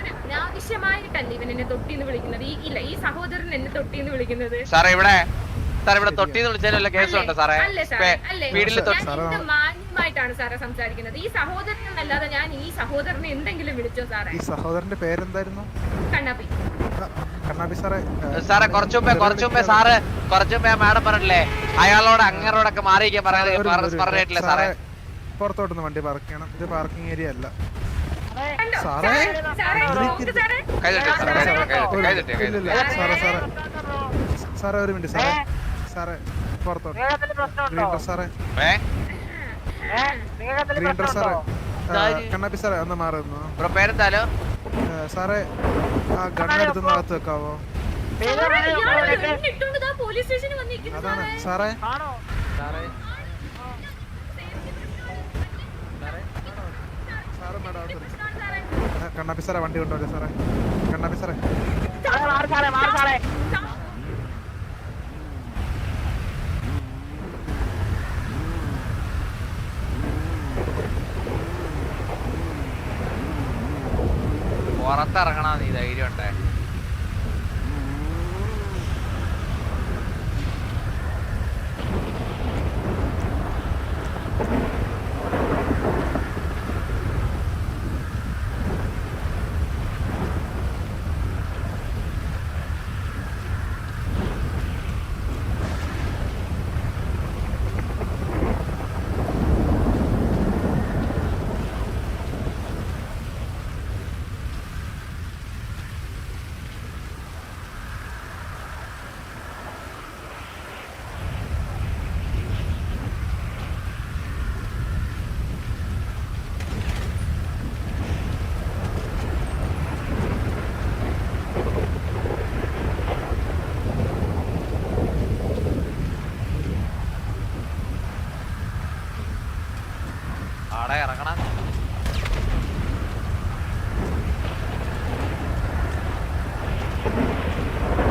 അനാവശ്യമായിട്ടല്ല ഇവൻ എന്നെ വിളിക്കുന്നത്. ഈ ഇല്ല ഈ സഹോദരൻ എന്നെ വിളിക്കുന്നത്. സാറേ ഇവിടെ സാർ ഇവിടെ തൊട്ടിന്ന് വിളിച്ചാലും വല്ല കേസുണ്ടോ സാറേ? വീട്ടിൽ മാന്യമായിട്ടാണ് സാറേ സംസാരിക്കുന്നത്. ഈ സഹോദരൻ ഞാൻ ഈ സഹോദരനെ എന്തെങ്കിലും വിളിച്ചോ സാറേ? ഈ സഹോദരന്റെ പേരെന്തായിരുന്നു? കണ്ണാപ്പി. ആ, കണ്ണാപ്പി സാറേ സാറേ കുറച്ചു മുമ്പേ കുറച്ചു മുമ്പേ സാറ് കുറച്ചു മുമ്പേ മാഡം പറഞ്ഞില്ലേ അയാളോട് അങ്ങനോടൊക്കെ മാറിയിരിക്കാൻ പറഞ്ഞിട്ടില്ലേ സാറേ പുറത്തോട്ടൊന്ന് വണ്ടി പാർക്ക് ചെയ്യണം. ഇത് പാർക്കിംഗ് ഏരിയ അല്ല? സാറേ, സാറേ സാറേ സാറേ. ഒരു മിനിറ്റ് സാറേ. സാറേ പുറത്തോട്ട്. ഗ്രീൻ ഡ്രസ് സാറേ. ഗ്രീൻ ഡ്രസ് സാറേ. കണ്ണാപ്പി സാറേ ഒന്ന് മാറുന്നു പേരെന്താലോ? സാറേ ആ ഗണ്ണെടുത്ത് അകത്ത് വെക്കാവോ? അതാണ് സാറേ. സാറേ. സാറേ. സാറ് മേഡം കണ്ണാപ്പി സാറേ വണ്ടി കൊണ്ടുവല്ലേ സാറേ. കണ്ണാപ്പി സാറേ.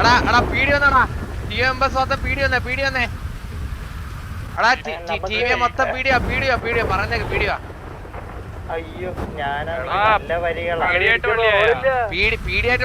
എടാ എടാ പീടി വന്നാടാ ടി മൊത്തം പീടി വന്നേ പീടി വന്നേ. എടാ ടി വി മൊത്തം പീടിയാ പീടിയോ പീടിയോ. പറഞ്ഞേക്ക് പീടിയോ. അയ്യോ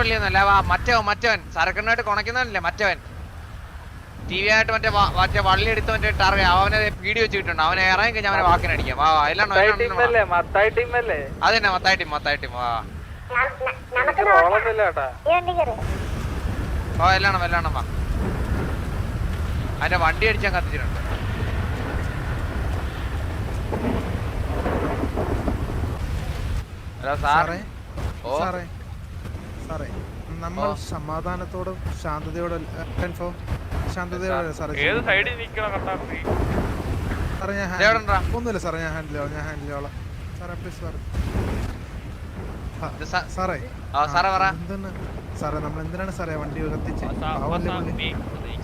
വള്ളിയൊന്നല്ല മറ്റവൻ മറ്റവൻ. സരക്കണ്ണായിട്ട് കുണയ്ക്കുന്നവനല്ലേ മറ്റവൻ. ടി വി ആയിട്ട് മറ്റേ മറ്റേ വള്ളി എടുത്ത് മറ്റേ ടർഗ അവനെ പീടി വെച്ചിട്ടുണ്ട്. അവനെ ഇറങ്ങി കഴിഞ്ഞാൽ അവനെ വാക്കിനടിക്കാം വാ വാ എല്ലാം അതന്നെ അത് തന്നെ മത്തായി ടീം മത്തായി ടീം വാ ഓ എല്ലാം എല്ലാം വാ. അതിന്റെ വണ്ടി അടിച്ചാൽ കത്തിച്ചിട്ടുണ്ട്. ഹലോ സാറേ. ഓ. സാറേ സാറേ നമ്മൾ. സമാധാനത്തോടും ശാന്തതയോടും ശാന്തതയോടെ സാറേ ഏത് സൈഡിൽ നിക്കണം കട്ടാ സാറേ ഞാൻ? ഒന്നുമില്ല സാറേ ഞാൻ ഹാൻഡിൽ ചെയ്യാം ഞാൻ ഹാൻഡിൽ ചെയ്യാം. സാറേ പ്ലീസ് സാറേ. സാറേ. എന്താണ്? സാറേ നമ്മൾ എന്തിനാണ് സാറേ വണ്ടി കത്തിച്ച്?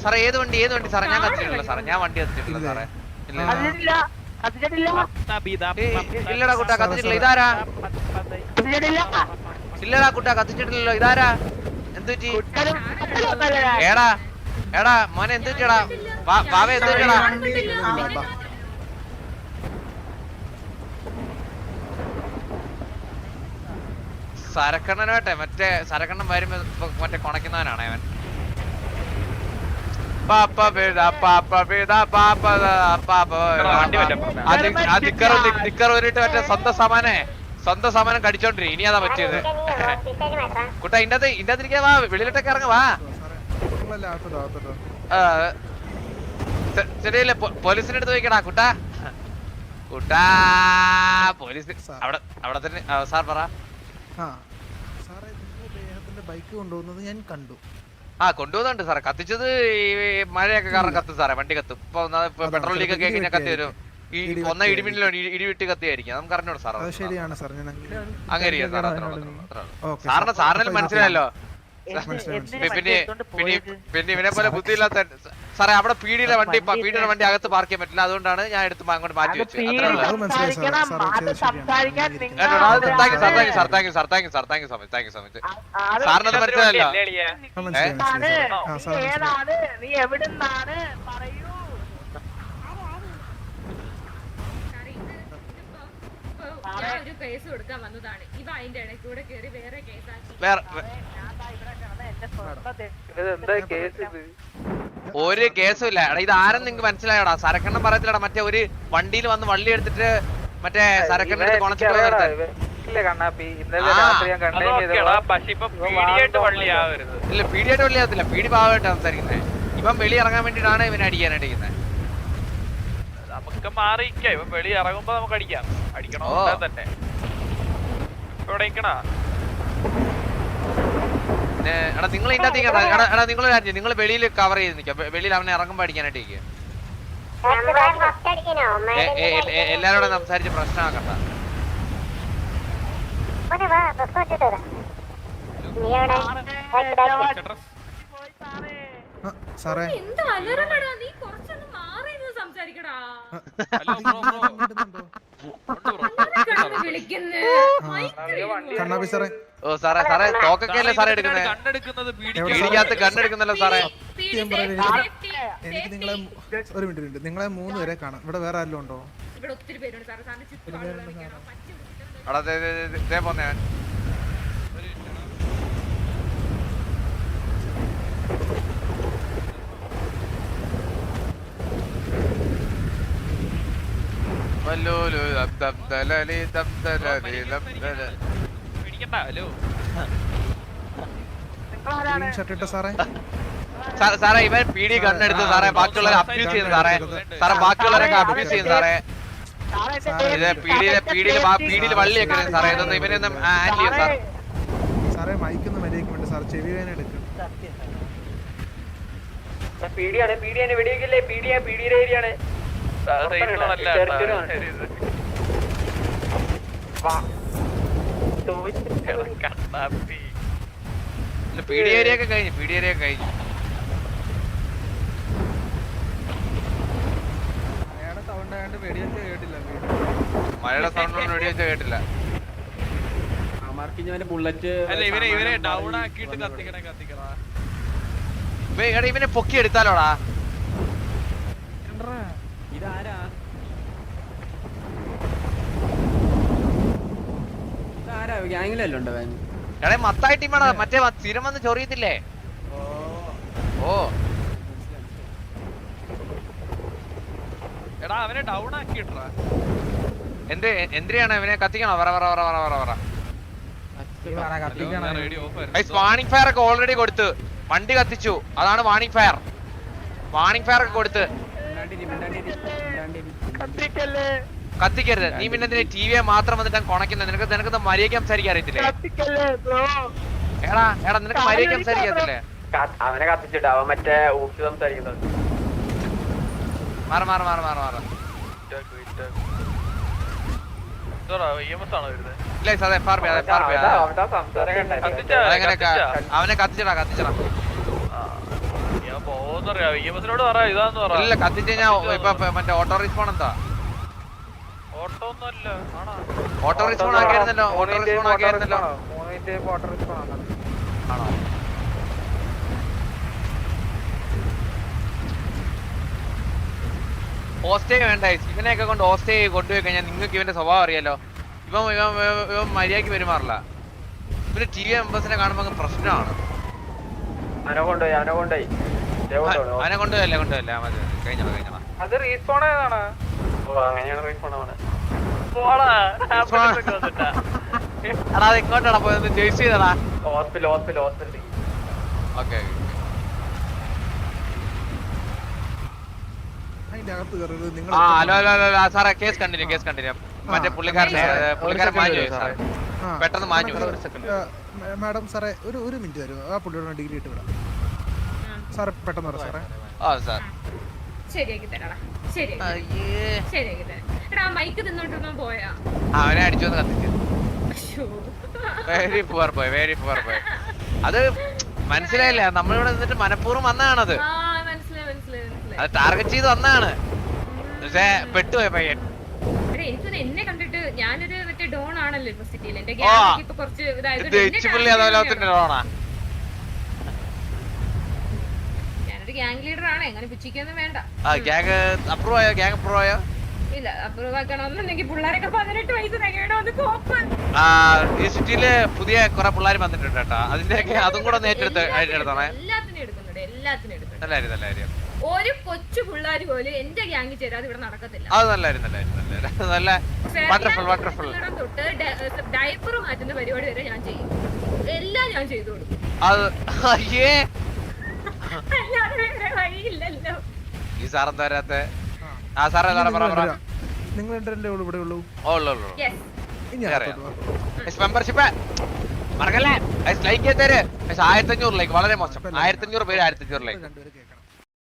സാറേ ഏത് വണ്ടി ഏത് വണ്ടി? സാറേ ഞാൻ കത്തിച്ചിട്ടില്ല സാറേ ഞാൻ വണ്ടി കത്തിച്ചിട്ടില്ല? സാറേ. ഇല്ലടാ കുട്ടാ കത്തിച്ചിട്ടില്ല. ഇതാരാ? ഇല്ലടാ കുട്ടാ കത്തിച്ചിട്ടില്ലല്ലോ. ഇതാരാ? എന്ത് ഏടാ ഏടാ എടാ മോനെ എന്ത് വാവേ വാ- വാവ എന്ത് സരക്കണ്ണനാട്ടെ മറ്റേ സരക്കണ്ണൻ വരുമ്പോ മറ്റേ കൊണക്കുന്നവനാണ് അവൻ. വരിട്ട് മറ്റേ സ്വന്തം സമാനെ സ്വന്തം സമാനം കടിച്ചോണ്ടിരി ഇനി അതാ പറ്റിയത്. കുട്ടാ ഇന്റെ ഇന്റെ അതിരിക്കാ വാ വെളിയിലോട്ടൊക്കെ ഇറങ്ങ വാ. പോ- പോലീസിന്റെ അടുത്ത് ചോദിക്കടാ കുട്ടാ. കുട്ടാ പോലീസ് അവിടെ അവിടെ തന്നെ സാർ പറ ആ സാറേ നിങ്ങൾ അദ്ദേഹത്തിന്റെ ബൈക്ക് കൊണ്ടുപോകുന്നത് ഞാൻ കണ്ടു. ആ കൊണ്ടുപോകുന്നുണ്ട് സാറേ. കത്തിച്ചത് ഈ മഴയൊക്കെ കാരണം കത്തും സാറേ. വണ്ടി കത്തും. ഇപ്പൊ പെട്രോൾ ലീക്ക് ഒക്കെ കഴിഞ്ഞാൽ ഇങ്ങനെ കത്തി വരും? ഈ ഒന്ന ഇടിമിന്നലോ ഇടിവിട്ട് കത്തിയായിരിക്കും. നമുക്ക് അറിഞ്ഞോളൂ സാർ അത് ശരിയാണ് സാർ ഞാൻ അങ്ങനെ സാർ സാറിന്. സാറിന് മനസ്സിലായല്ലോ? പിന്നെ പിന്നെ പിന്നെ ഇവനെ പോലെ ബുദ്ധിയില്ലാത്ത സാറേ അവിടെ പീടിയുടെ വണ്ടി പീടിയുടെ വണ്ടി അകത്ത് പാർക്ക് ചെയ്യാൻ പറ്റില്ല. അതുകൊണ്ടാണ് ഞാൻ എടുത്ത് അങ്ങോട്ട് മാറ്റി വെച്ചത്. അത്രേ ഉള്ളൂ. അത് മനസ്സിലായി സാർ സാർ ചെയ്തത് ശരിയാണ്. Thank you sir. Thank you sir. Thank you sir. Thank you sir. Thank you so much thank you so much സാറിനത് മനസ്സിലായല്ലോ. നീ എവിടുന്നാണ്? പറയൂ. ഒരു കേസ് കൊടുക്കാൻ വന്നതാണ്. ഇവ അതിന്റെ ഇടയ്ക്ക് കൂടെ കയറി വേറെ കേസാക്കി ഒരു കേസും ഇല്ല. എടാ ഇത് ആരും നിങ്ങക്ക് മനസ്സിലായോടാ? സരക്കണ്ണം പറയത്തില്ലടാ മറ്റേ ഒരു വണ്ടിയിൽ വന്ന് വള്ളി എടുത്തിട്ട് മറ്റേ സരക്കണ്ണ ഇല്ല കണ്ണാപ്പി ഇന്നലെ രാത്രി ഞാൻ കണ്ടേ പക്ഷെ ഇപ്പൊ പീഡിയായിട്ട് വള്ളിയാകത്തില്ല പീടി ഭാഗമായിട്ട് സംസാരിക്കുന്നത് ഇവൻ വെളി ഇറങ്ങാൻ വേണ്ടിയിട്ടാണ് ഇവനെ അടിക്കാനായിട്ട് നമുക്ക് മാറിയിക്കാം ഇവൻ വെളി ഇറങ്ങുമ്പോ നമുക്ക് അടിക്കാം. അടിക്കണോ. തന്നെ. ഇവിടെ പിന്നെ എടാ നിങ്ങൾ ഇതിന്റെ അകത്തേക്ക് എടാ നിങ്ങൾ കാര്യം നിങ്ങൾ നിങ്ങൾ വെളിയിൽ കവർ ചെയ്ത് നിൽക്കാം വെളിയിൽ അവനെ ഇറങ്ങുമ്പോൾ അടിക്കാനായിട്ടേക്ക് എല്ലാരോടും സംസാരിച്ച് പ്രശ്നമാക്കണ്ട. സാറേ എന്താ നീ കുറച്ചൊന്ന് മാറി നിന്ന് സംസാരിക്കടാ. കണ്ണാപ്പി സാറേ. ഓ സാറേ സാറേ തോക്കൊക്കെ അല്ലേ സാറേ എടുക്കുന്നത്? കണ്ണെടുക്കുന്നത് പീഡിക്ക് പീടിക്കകത്ത് കണ്ണെടുക്കുന്നല്ലോ സാറേ? സത്യം പറയുന്നത് എനിക്ക് നിങ്ങളെ ഒരു മിനിറ്റ് മിനിറ്റ്. നിങ്ങളെ മൂന്ന് പേരെ കാണാം. ഇവിടെ വേറെ ആരെങ്കിലും ഉണ്ടോ? ഇവിടെ ഒത്തിരി പേരുണ്ട് സാറേ. സാറിന് ചുറ്റും ആളുകൾ നിൽക്കണം. പച്ച പിടിച്ചിട്ടുണ്ട്. ദേ, ദേ, ദേ, ദേ, ദേ പോന്നെ. വല്ലോലു ദം ദം ദലലി ദം ദലലി ലം ദല. പിടിക്കണ്ട ഹലോ. ഷർട്ട് സാറേ? സാറേ ഇവൻ പീടി കണ്ണെടുത്ത് സാറേ ബാക്കിയുള്ളവരെ അബ്യൂസ് ചെയ്യുന്നു സാറേ. സാറേ ബാക്കിയുള്ളവരൊക്കെ അബ്യൂസ് ചെയ്യുന്നു സാറേ. ഇത് പീടിയിലെ പീടിയിൽ പീടിയിൽ വള്ളിയൊക്കെ സാറേ. ഇതൊന്നും ഇവനൊന്നും ഹാൻഡിൽ ചെയ്യും സാറേ. സാറേ മൈക്കൊന്ന് മര്യാദയ്ക്ക് വേണ്ടി സാർ ചെവി വേദന എടുക്കും. പീഡിയാണ്. പീഡിയാണ് വെടിയൊക്കെ പീഡിയാ പീഡിയുടെ ഏരിയയാണ്. കണ്ണാപ്പി ഇല്ല, പീടി ഏരിയ ഒക്കെ കഴിഞ്ഞു പീടി ഏരിയ ഒക്കെ കഴിഞ്ഞു. അയാളുടെ സൗണ്ട് ആയതുകൊണ്ട് വെടിയൊക്കെ കേട്ടില്ല മഴയുടെ സൗണ്ട് വെടിവെച്ച കേട്ടില്ല. ബുള്ളറ്റ് അല്ല ഇവനെ ഇവനെ ഡൗൺ ആക്കിയിട്ട് കത്തിക്കണേ കത്തിക്കണ ഇവ- എടാ ഇവനെ പൊക്കി എടുത്താലോടാ ഇതാരാ? ഇതാരാ ഗ്യാങ്ങിലല്ലോ ഉണ്ടോ എടാ മത്തായി ടീമാടാ മറ്റേ സ്ഥിരം വന്ന് ചൊറിയത്തില്ലേ? ഓ. എടാ അവനെ ഡൗൺ ആക്കിയിട്ടാ എന്ത് എന്തിനാണ് അവനെ കത്തിക്കണോ? പറ പറ പറ പറ പറ പറ വാണിംഗ് ഫയർ ഒക്കെ ഓൾറെഡി കൊടുത്ത്. വണ്ടി കത്തിച്ചു. അതാണ് വാണിംഗ് ഫയർ വാണിംഗ് ഫയർ ഒക്കെ കൊടുത്ത്. കത്തിക്കല്ലേ. കത്തിക്കരുത്. നീ പിന്നെ എന്തിനാ ടി വിയെ മാത്രം വന്നിട്ട് കൊണക്കുന്ന നിനക്ക് നിനക്ക് മര്യാദ സംസാരിക്കാൻ അറിയത്തില്ലേ? എടാ എടാ നിനക്ക് മര്യാദ സംസാരിക്കത്തില്ലേ അവനെ കത്തിച്ചിട്ട് അവൻ മറ്റേ ഊക്കി സംസാരിക്കുന്നത്. മാറ മാറ മാറ മാറ മാറ. അവനെ കത്തിച്ചടാ കത്തിച്ചടാ. ഞാൻ ഇല്ല കത്തിച്ച് കഴിഞ്ഞാ ഇപ്പൊ ഇപ്പൊ മറ്റേ ഓട്ടോ റീസ്പോൺ എന്താ? ഓട്ടോ റിസ്പോൺ അല്ല ആണോ ഓട്ടോ റീസ്പോൺ ആക്കിയായിരുന്നല്ലോ ഓട്ടോ റീസ്പോൺ ആക്കിയായിരുന്നല്ലോ. റിസ്പോൺ ആണോ? ഹോസ്റ്റേ വേണ്ട ഇവനെയൊക്കെ കൊണ്ട് ഹോസ്റ്റേ കൊണ്ടുപോയി കഴിഞ്ഞാൽ നിങ്ങൾക്ക് ഇവന്റെ സ്വഭാവം അറിയാലോ. ഇവൻ ഇവൻ ഇവൻ- ഇവൻ മര്യാദയ്ക്ക് പെരുമാറില്ല. ഇവർ ടി വി മെമ്പേഴ്സിനെ കാണുമ്പോൾ പ്രശ്നമാണ്. അവനെ കൊണ്ടുപോയി അവനെ കൊണ്ടുപോയി. കൊണ്ടോ അല്ലേ അവനെ കൊണ്ടുപോയല്ലേ കൊണ്ടുപോയല്ലേ മതി കഴിഞ്ഞോ കഴിഞ്ഞോ. അത് റീസ്പോൺ ഏതാണ് എടാ ഇങ്ങോട്ടാടാ പോയത് jersey ചെയ്തടാ. Hospital hospital hospital okay hello hello hello സാറേ കേസ് കണ്ടിന്യൂ കേസ് കണ്ടിന്യൂ മറ്റേ പുള്ളിക്കാരനെ പുള്ളിക്കാരൻ മാഞ്ഞു സാറേ. പെട്ടെന്ന് മാഞ്ഞു മാഡം സാറേ ഒരു ഒരു മിനിറ്റ് തരുമോ ആ പുള്ളിയോട് ഡിഗ്രി ഇട്ട് വിടാം. സാറേ പെട്ടെന്ന് പറ സാറേ. ആ സാർ. ശരിയാക്കി തരാടാ. ശരിയാക്കി തരാം. അയ്യേ. ശരിയാക്കി തരാം. എടാ ആ മൈക്ക് പോയാ. അവനെ അടിച്ചു വന്ന് കത്തിച്ചു. Very poor boy very poor boy അത് മനസ്സിലായില്ല? നമ്മളിവിടെ നിന്നിട്ട് മനഃപൂർവം വന്നതാണത്. അത് ടാർഗറ്റ് ചെയ്ത് വന്നാണ് പക്ഷേ പെട്ടുപോയ പയ്യൻ. എന്നെ കണ്ടിട്ട് ഞാനൊരു മറ്റേ ഡോൺ ആണല്ലോ ഇപ്പൊ സിറ്റിയിൽ എന്റെ ഇപ്പൊ കുറച്ച് ഇതായത് ഗ്യാങ് ലീഡർ ആണ്. എങ്ങനെ പിച്ചിക്കൊന്നും വേണ്ട. ആ ഗ്യാങ് അപ്രൂവ് ആയോ? ഗ്യാങ് അപ്രൂവ് ആയോ? ഇല്ല അപ്രൂവ് ആക്കണമെന്നുണ്ടെങ്കിൽ പിള്ളേരൊക്കെ പതിനെട്ട് വയസ്സ് തികയണമെന്ന് കോപ്പ് ആ, ഈ സിറ്റിയിൽ പുതിയ കുറെ പിള്ളേർ വന്നിട്ടുണ്ട് കേട്ടോ. അതിന്റെയൊക്കെ അതും കൂടെ ഒന്ന് ഏറ്റെടുത്ത് എടുത്തോണേ എല്ലാത്തിനും എടുക്കുന്നുണ്ട് എല്ലാത്തിനും എടുക്കുന്നുണ്ട് നല്ല കാര്യം നല്ല കാര്യം. ഒരു കൊച്ചു പിള്ളേർ പോലും എന്റെ ഗ്യാങ്ങിൽ ചേരാതെ ഇവിടെ നടക്കത്തില്ല. അത് നല്ല കാര്യം നല്ല കാര്യം നല്ല വണ്ടർഫുൾ വണ്ടർഫുൾ തൊട്ട് ഡയപ്പർ മാറ്റുന്ന പരിപാടി വരെ ഞാൻ ചെയ്യും. എല്ലാം ഞാൻ ചെയ്തു കൊടുക്കും അത് അയ്യേ. അല്ലാതെ വഴിയില്ലല്ലോ. ഈ എന്താ വരാത്ത? ആ സാറേ സാറേ പറ പറ. നിങ്ങൾ രണ്ടല്ലേ ഉള്ളൂ ഇവിടെ ഉള്ളൂ ഓ ഉള്ളു ഉള്ളു. മെമ്പർഷിപ്പ് മറക്കല്ലേ? ലൈക്ക് ചെയ്തേര്. ആയിരത്തി അഞ്ഞൂറ് ലൈക്ക് വളരെ മോശം. ആയിരത്തി അഞ്ഞൂറ് പേര് ആയിരത്തി അഞ്ഞൂറ് ലൈക്ക്